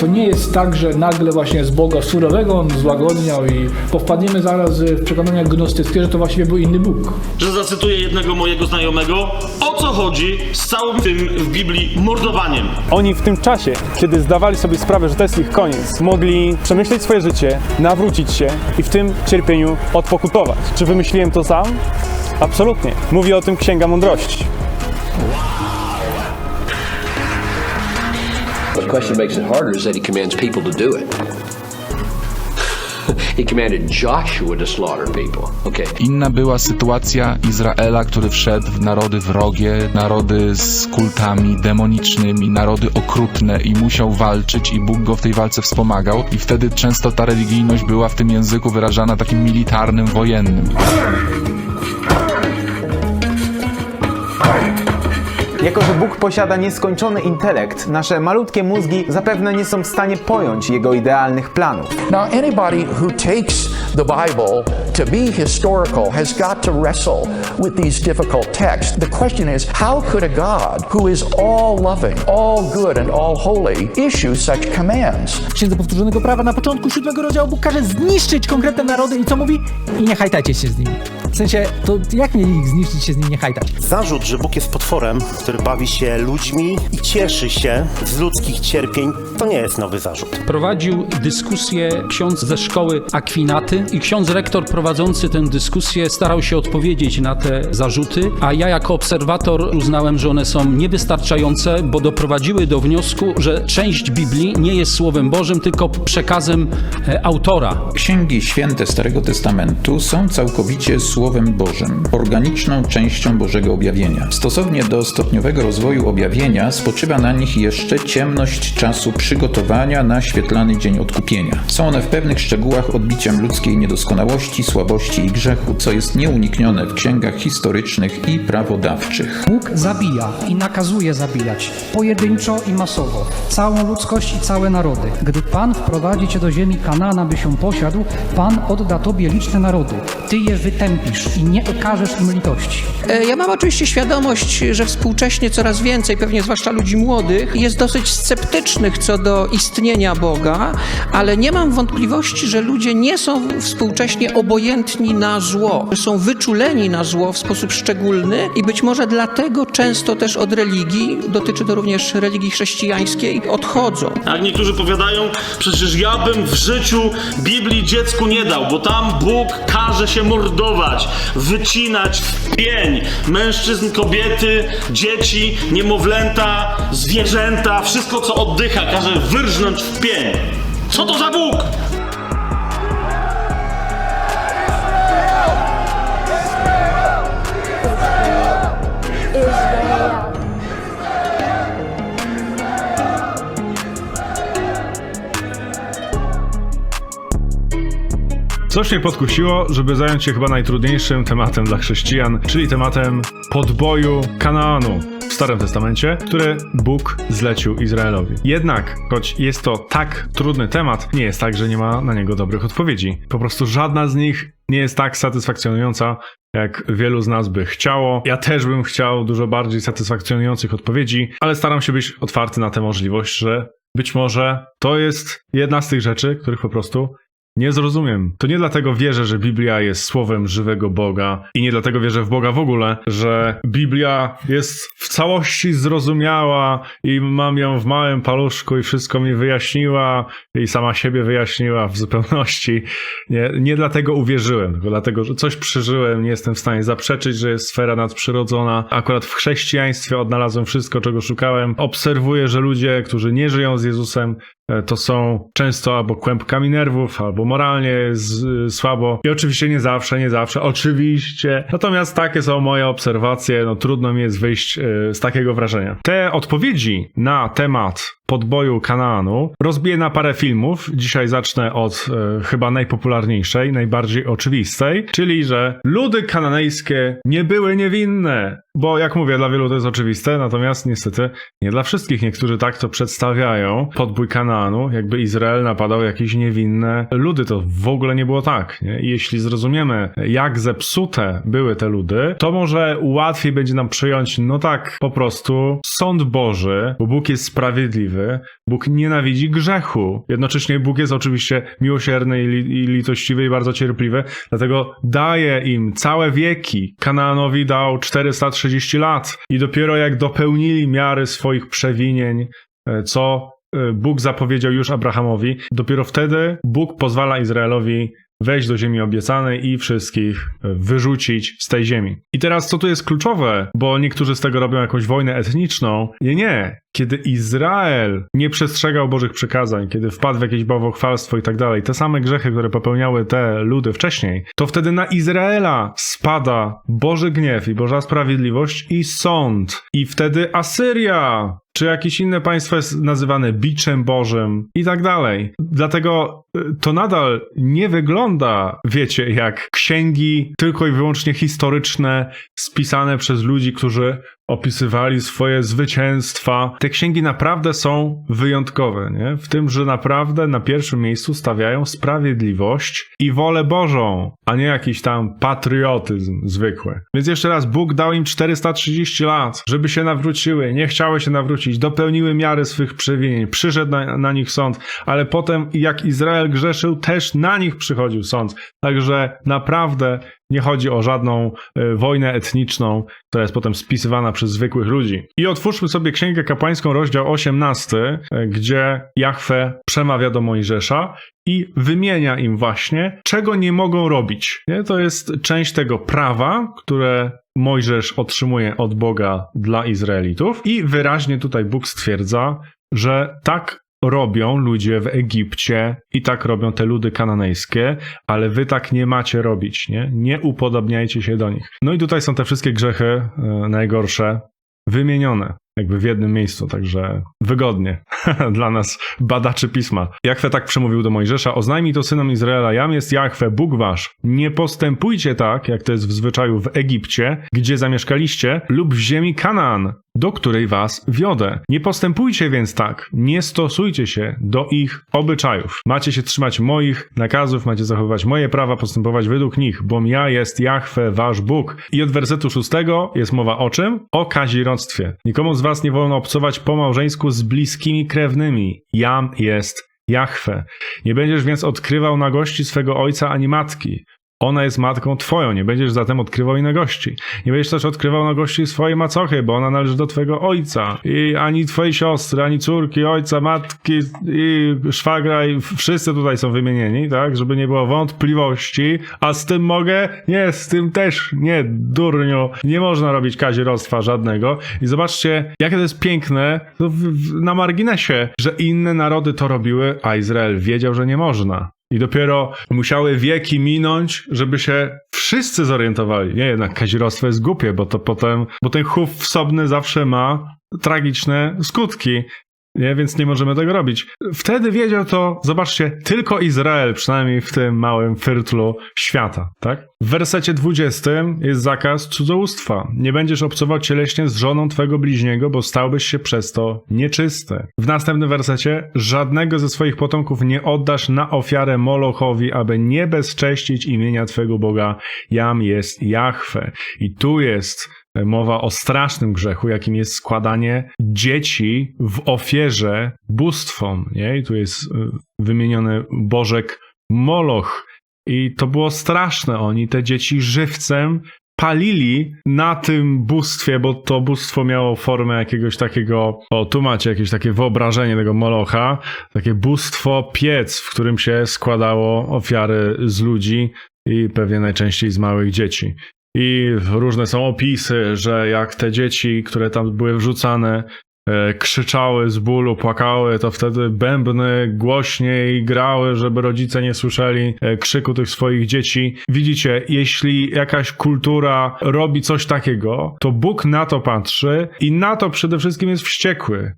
To nie jest tak, że nagle właśnie z Boga surowego on złagodniał i powpadniemy zaraz w przekonania gnostyckie, że to właściwie był inny Bóg. że zacytuję jednego mojego znajomego, o co chodzi z całym tym w Biblii mordowaniem. Oni w tym czasie, kiedy zdawali sobie sprawę, że to jest ich koniec, mogli przemyśleć swoje życie, nawrócić się i w tym cierpieniu odpokutować. Czy wymyśliłem to sam? Absolutnie. Mówi o tym Księga Mądrości. The question makes it harder is that he commands people to do it. he commanded Joshua to slaughter people. Okay. Inna była sytuacja Izraela, który wszedł w narody wrogie, narody z kultami demonicznymi, narody okrutne i musiał walczyć i Bóg go w tej walce wspomagał i wtedy często ta religijność była w tym języku wyrażana takim militarnym, wojennym. Jako, że Bóg posiada nieskończony intelekt, nasze malutkie mózgi zapewne nie są w stanie pojąć Jego idealnych planów. Now, anybody who takes the Bible to be historical has got to wrestle with these difficult texts. The question is, how could a God who is all loving, all good, and all holy issue such commands? W Księdze Powtórzonego Prawa na początku siódmego rozdziału Bóg każe zniszczyć konkretne narody i co mówi? I nie hajtajcie się z nimi. W sensie, to jak mieli ich zniszczyć się z nimi nie hajtać? Zarzut, że Bóg jest potworem, który bawi się ludźmi i cieszy się z ludzkich cierpień, to nie jest nowy zarzut. Prowadził dyskusję ksiądz ze szkoły Akwinaty i ksiądz rektor prowadzący tę dyskusję starał się odpowiedzieć na te zarzuty, a ja jako obserwator uznałem, że one są niewystarczające, bo doprowadziły do wniosku, że część Biblii nie jest Słowem Bożym, tylko przekazem e, autora. Księgi święte Starego Testamentu są całkowicie Słowem Bożym, organiczną częścią Bożego objawienia. Stosownie do stopniowego rozwoju objawienia spoczywa na nich jeszcze ciemność czasu przygotowania na świetlany dzień odkupienia. Są one w pewnych szczegółach odbiciem ludzkiej niedoskonałości, słabości i grzechu, co jest nieuniknione w księgach historycznych i prawodawczych. Bóg zabija i nakazuje zabijać, pojedynczo i masowo, całą ludzkość i całe narody. Gdy Pan wprowadzi cię do ziemi Kanana, by się posiadł, Pan odda tobie liczne narody. Ty je wytępisz i nie okażesz im litości. E, Ja mam oczywiście świadomość, że współcześnie coraz więcej, pewnie zwłaszcza ludzi młodych, jest dosyć sceptycznych co do istnienia Boga, ale nie mam wątpliwości, że ludzie nie są współcześnie obojętni na zło. Są wyczuleni na zło w sposób szczególny i być może dlatego często też od religii, dotyczy to również religii chrześcijańskiej, odchodzą. Jak niektórzy powiadają, przecież ja bym w życiu Biblii dziecku nie dał, bo tam Bóg każe się mordować, wycinać w pień mężczyzn, kobiety, dzieci, niemowlęta, zwierzęta, wszystko co oddycha każe wyrżnąć w pień. Co to za Bóg? Coś mnie podkusiło, żeby zająć się chyba najtrudniejszym tematem dla chrześcijan, czyli tematem podboju Kanaanu w Starym Testamencie, który Bóg zlecił Izraelowi. Jednak, choć jest to tak trudny temat, nie jest tak, że nie ma na niego dobrych odpowiedzi. Po prostu żadna z nich nie jest tak satysfakcjonująca, jak wielu z nas by chciało. Ja też bym chciał dużo bardziej satysfakcjonujących odpowiedzi, ale staram się być otwarty na tę możliwość, że być może to jest jedna z tych rzeczy, których po prostu nie zrozumiem. To nie dlatego wierzę, że Biblia jest słowem żywego Boga i nie dlatego wierzę w Boga w ogóle, że Biblia jest w całości zrozumiała i mam ją w małym paluszku i wszystko mi wyjaśniła i sama siebie wyjaśniła w zupełności. Nie, nie dlatego uwierzyłem, tylko dlatego, że coś przeżyłem, nie jestem w stanie zaprzeczyć, że jest sfera nadprzyrodzona. Akurat w chrześcijaństwie odnalazłem wszystko, czego szukałem. Obserwuję, że ludzie, którzy nie żyją z Jezusem, to są często albo kłębkami nerwów, albo moralnie z, słabo. I oczywiście nie zawsze, nie zawsze, oczywiście. Natomiast takie są moje obserwacje, no trudno mi jest wyjść e, z takiego wrażenia. Te odpowiedzi na temat podboju Kanaanu rozbiję na parę filmów. Dzisiaj zacznę od e, chyba najpopularniejszej, najbardziej oczywistej, czyli że ludy kananejskie nie były niewinne. Bo jak mówię, dla wielu to jest oczywiste, natomiast niestety nie dla wszystkich. Niektórzy tak to przedstawiają. Podbój Kanaanu, jakby Izrael napadał jakieś niewinne ludy. To w ogóle nie było tak. Nie? I jeśli zrozumiemy, jak zepsute były te ludy, to może łatwiej będzie nam przyjąć, no tak, po prostu sąd Boży, bo Bóg jest sprawiedliwy sprawiedliwy, Bóg nienawidzi grzechu. Jednocześnie Bóg jest oczywiście miłosierny i, li, i litościwy i bardzo cierpliwy, dlatego daje im całe wieki. Kanaanowi dał 430 lat i dopiero jak dopełnili miary swoich przewinień, e, co e, Bóg zapowiedział już Abrahamowi, dopiero wtedy Bóg pozwala Izraelowi wejść do ziemi obiecanej i wszystkich wyrzucić z tej ziemi. I teraz co tu jest kluczowe, bo niektórzy z tego robią jakąś wojnę etniczną. Nie, nie. Kiedy Izrael nie przestrzegał Bożych przykazań, kiedy wpadł w jakieś bałwochwalstwo i tak dalej, te same grzechy, które popełniały te ludy wcześniej, to wtedy na Izraela spada Boży gniew i Boża sprawiedliwość i sąd. I wtedy Asyria czy jakieś inne państwo jest nazywane biczem Bożym i tak dalej. Dlatego y, to nadal nie wygląda, wiecie, jak księgi tylko i wyłącznie historyczne, spisane przez ludzi, którzy opisywali swoje zwycięstwa. Te księgi naprawdę są wyjątkowe, nie? W tym, że naprawdę na pierwszym miejscu stawiają sprawiedliwość i wolę Bożą, a nie jakiś tam patriotyzm zwykły. Więc jeszcze raz, Bóg dał im 430 lat, żeby się nawróciły, nie chciały się nawrócić, dopełniły miary swych przewinień, przyszedł na, na nich sąd, ale potem jak Izrael grzeszył, też na nich przychodził sąd. Także naprawdę nie chodzi o żadną e, wojnę etniczną, która jest potem spisywana przez zwykłych ludzi. I otwórzmy sobie Księgę Kapłańską, rozdział 18, e, gdzie Jahwe przemawia do Mojżesza i wymienia im właśnie, czego nie mogą robić. Nie? To jest część tego prawa, które Mojżesz otrzymuje od Boga dla Izraelitów i wyraźnie tutaj Bóg stwierdza, że tak robią ludzie w Egipcie i tak robią te ludy kananejskie, ale wy tak nie macie robić, nie? Nie upodobniajcie się do nich. No i tutaj są te wszystkie grzechy e, najgorsze wymienione jakby w jednym miejscu, także wygodnie dla nas badaczy pisma. Jachwe tak przemówił do Mojżesza, oznajmij to synom Izraela, jam jest Jachwe, Bóg wasz. Nie postępujcie tak, jak to jest w zwyczaju w Egipcie, gdzie zamieszkaliście, lub w ziemi Kanaan, do której was wiodę. Nie postępujcie więc tak, nie stosujcie się do ich obyczajów. Macie się trzymać moich nakazów, macie zachowywać moje prawa, postępować według nich, bom ja jest Jachwe, wasz Bóg. I od wersetu szóstego jest mowa o czym? O kazirodztwie. Nikomu z was nie wolno obcować po małżeńsku z bliskimi krewnymi. Jam jest Jachwe. Nie będziesz więc odkrywał nagości swego ojca ani matki. Ona jest matką twoją, nie będziesz zatem odkrywał jej nagości. Nie będziesz też odkrywał nagości swojej macochy, bo ona należy do twojego ojca. I ani twojej siostry, ani córki, ojca, matki i szwagra i wszyscy tutaj są wymienieni, tak? Żeby nie było wątpliwości. A z tym mogę? Nie, z tym też nie, durniu. Nie można robić kazirodztwa żadnego. I zobaczcie, jakie to jest piękne to w, w, na marginesie, że inne narody to robiły, a Izrael wiedział, że nie można. I dopiero musiały wieki minąć, żeby się wszyscy zorientowali. Nie, jednak kazirodztwo jest głupie, bo to potem, bo ten chów wsobny zawsze ma tragiczne skutki. Nie, więc nie możemy tego robić. Wtedy wiedział to, zobaczcie, tylko Izrael, przynajmniej w tym małym fyrtlu świata, tak? W wersecie 20 jest zakaz cudzołóstwa. Nie będziesz obcował cieleśnie z żoną twego bliźniego, bo stałbyś się przez to nieczysty. W następnym wersecie żadnego ze swoich potomków nie oddasz na ofiarę Molochowi, aby nie bezcześcić imienia twego Boga. Jam jest Jahwe. I tu jest mowa o strasznym grzechu, jakim jest składanie dzieci w ofierze bóstwom. Nie? I tu jest y, wymieniony Bożek Moloch. I to było straszne. Oni te dzieci żywcem palili na tym bóstwie, bo to bóstwo miało formę jakiegoś takiego, o tu macie jakieś takie wyobrażenie tego Molocha, takie bóstwo piec, w którym się składało ofiary z ludzi i pewnie najczęściej z małych dzieci. I różne są opisy, że jak te dzieci, które tam były wrzucane, e, krzyczały z bólu, płakały, to wtedy bębny głośniej grały, żeby rodzice nie słyszeli e, krzyku tych swoich dzieci. Widzicie, jeśli jakaś kultura robi coś takiego, to Bóg na to patrzy i na to przede wszystkim jest wściekły.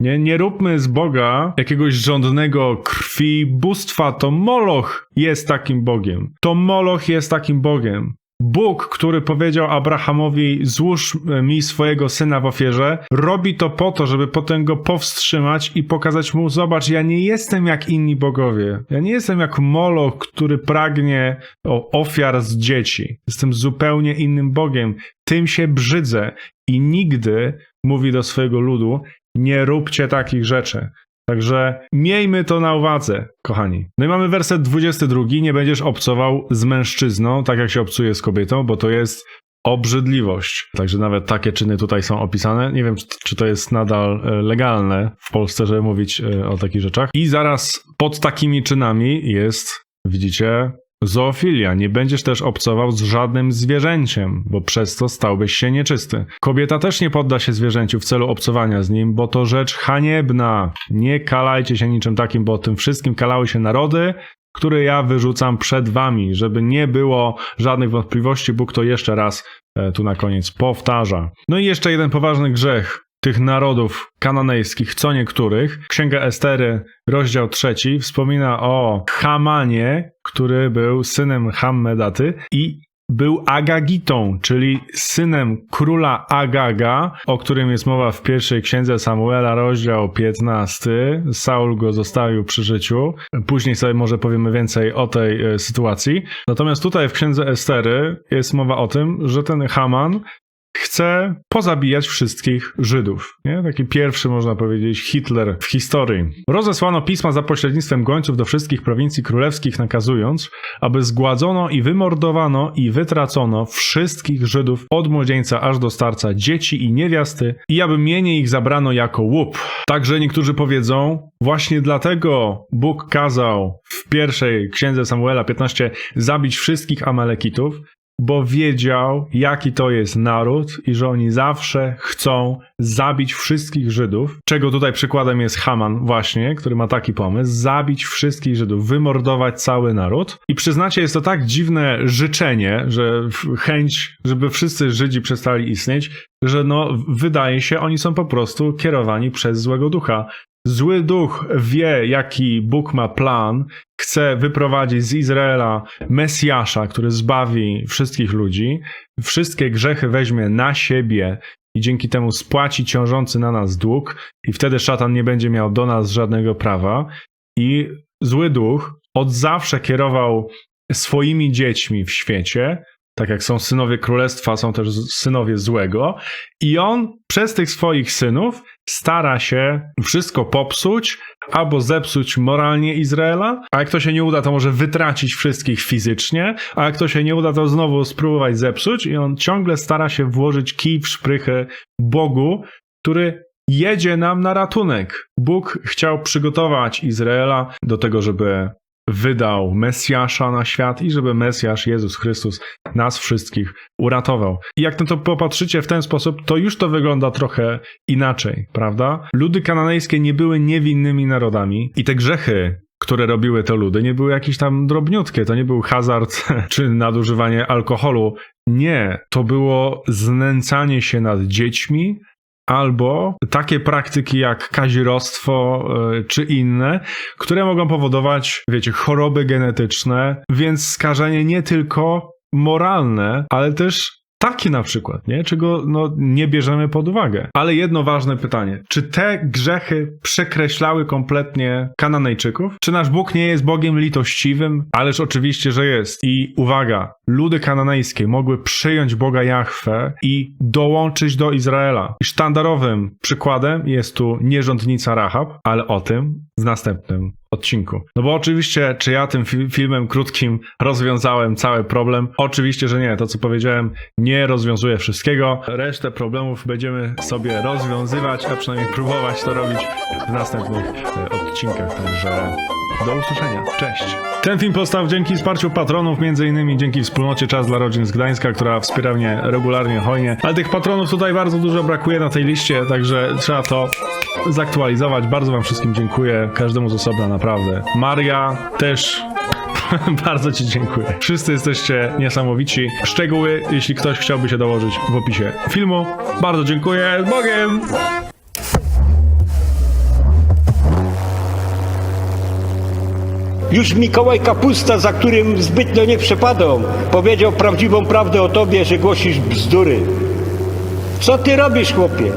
Nie, nie róbmy z Boga jakiegoś żądnego krwi bóstwa. To Moloch jest takim Bogiem. To Moloch jest takim Bogiem. Bóg, który powiedział Abrahamowi: Złóż mi swojego syna w ofierze, robi to po to, żeby potem go powstrzymać i pokazać mu: Zobacz, ja nie jestem jak inni bogowie. Ja nie jestem jak Moloch, który pragnie ofiar z dzieci. Jestem zupełnie innym Bogiem. Tym się brzydzę i nigdy, mówi do swojego ludu, Nie róbcie takich rzeczy. Także miejmy to na uwadze, kochani. No i mamy werset 22. Nie będziesz obcował z mężczyzną, tak jak się obcuje z kobietą, bo to jest obrzydliwość. Także nawet takie czyny tutaj są opisane. Nie wiem, czy, to jest nadal e, legalne w Polsce, żeby mówić e, o takich rzeczach. I zaraz pod takimi czynami jest, widzicie, Zoofilia. Nie będziesz też obcował z żadnym zwierzęciem, bo przez to stałbyś się nieczysty. Kobieta też nie podda się zwierzęciu w celu obcowania z nim, bo to rzecz haniebna. Nie kalajcie się niczym takim, bo tym wszystkim kalały się narody, które ja wyrzucam przed wami, żeby nie było żadnych wątpliwości. Bóg to jeszcze raz e, tu na koniec powtarza. No i jeszcze jeden poważny grzech tych narodów kananejskich, co niektórych. Księga Estery, rozdział trzeci, wspomina o Hamanie, który był synem Hammedaty i był Agagitą, czyli synem króla Agaga, o którym jest mowa w pierwszej księdze Samuela, rozdział 15. Saul go zostawił przy życiu. Później sobie może powiemy więcej o tej e, sytuacji. Natomiast tutaj w księdze Estery jest mowa o tym, że ten Haman chce pozabijać wszystkich Żydów. Nie? Taki pierwszy, można powiedzieć, Hitler w historii. Rozesłano pisma za pośrednictwem gońców do wszystkich prowincji królewskich, nakazując, aby zgładzono i wymordowano i wytracono wszystkich Żydów od młodzieńca aż do starca, dzieci i niewiasty, i aby mienie ich zabrano jako łup. Także niektórzy powiedzą, właśnie dlatego Bóg kazał w pierwszej księdze Samuela 15 zabić wszystkich Amalekitów, bo wiedział, jaki to jest naród i że oni zawsze chcą zabić wszystkich Żydów, czego tutaj przykładem jest Haman właśnie, który ma taki pomysł, zabić wszystkich Żydów, wymordować cały naród. I przyznacie, jest to tak dziwne życzenie, że chęć, żeby wszyscy Żydzi przestali istnieć, że no, wydaje się, oni są po prostu kierowani przez złego ducha. Zły duch wie, jaki Bóg ma plan, chce wyprowadzić z Izraela Mesjasza, który zbawi wszystkich ludzi, wszystkie grzechy weźmie na siebie i dzięki temu spłaci ciążący na nas dług, i wtedy szatan nie będzie miał do nas żadnego prawa. I zły duch od zawsze kierował swoimi dziećmi w świecie, tak jak są synowie królestwa, są też synowie złego, i on przez tych swoich synów stara się wszystko popsuć albo zepsuć moralnie Izraela, a jak to się nie uda, to może wytracić wszystkich fizycznie, a jak to się nie uda, to znowu spróbować zepsuć. I on ciągle stara się włożyć kij w szprychę Bogu, który jedzie nam na ratunek. Bóg chciał przygotować Izraela do tego, żeby wydał Mesjasza na świat i żeby Mesjasz, Jezus Chrystus, nas wszystkich uratował. I jak na to popatrzycie w ten sposób, to już to wygląda trochę inaczej, prawda? Ludy kananejskie nie były niewinnymi narodami i te grzechy, które robiły te ludy, nie były jakieś tam drobniutkie. To nie był hazard czy nadużywanie alkoholu. Nie, to było znęcanie się nad dziećmi, albo takie praktyki jak kazirostwo y, czy inne, które mogą powodować, wiecie, choroby genetyczne, więc skażenie nie tylko moralne, ale też takie na przykład, nie? czego no, nie bierzemy pod uwagę. Ale jedno ważne pytanie. Czy te grzechy przekreślały kompletnie Kananejczyków? Czy nasz Bóg nie jest Bogiem litościwym? Ależ oczywiście, że jest. I uwaga, ludy kananejskie mogły przyjąć Boga Jahwe i dołączyć do Izraela. I sztandarowym przykładem jest tu nierządnica Rahab, ale o tym w następnym odcinku. No bo oczywiście, czy ja tym fi- filmem krótkim rozwiązałem cały problem? Oczywiście, że nie. To, co powiedziałem, nie rozwiązuje wszystkiego. Resztę problemów będziemy sobie rozwiązywać, a przynajmniej próbować to robić w następnych e, odcinkach. Także do usłyszenia. Cześć. Ten film powstał dzięki wsparciu patronów, innymi dzięki wspólnocie Czas dla Rodzin z Gdańska, która wspiera mnie regularnie, hojnie. Ale tych patronów tutaj bardzo dużo brakuje na tej liście, także trzeba to zaktualizować. Bardzo wam wszystkim dziękuję, każdemu z osobna naprawdę. Maria też bardzo Ci dziękuję. Wszyscy jesteście niesamowici. Szczegóły, jeśli ktoś chciałby się dołożyć w opisie filmu. Bardzo dziękuję. Z Bogiem! Już Mikołaj Kapusta, za którym zbytnio nie przepadą, powiedział prawdziwą prawdę o tobie, że głosisz bzdury. Co ty robisz, chłopie?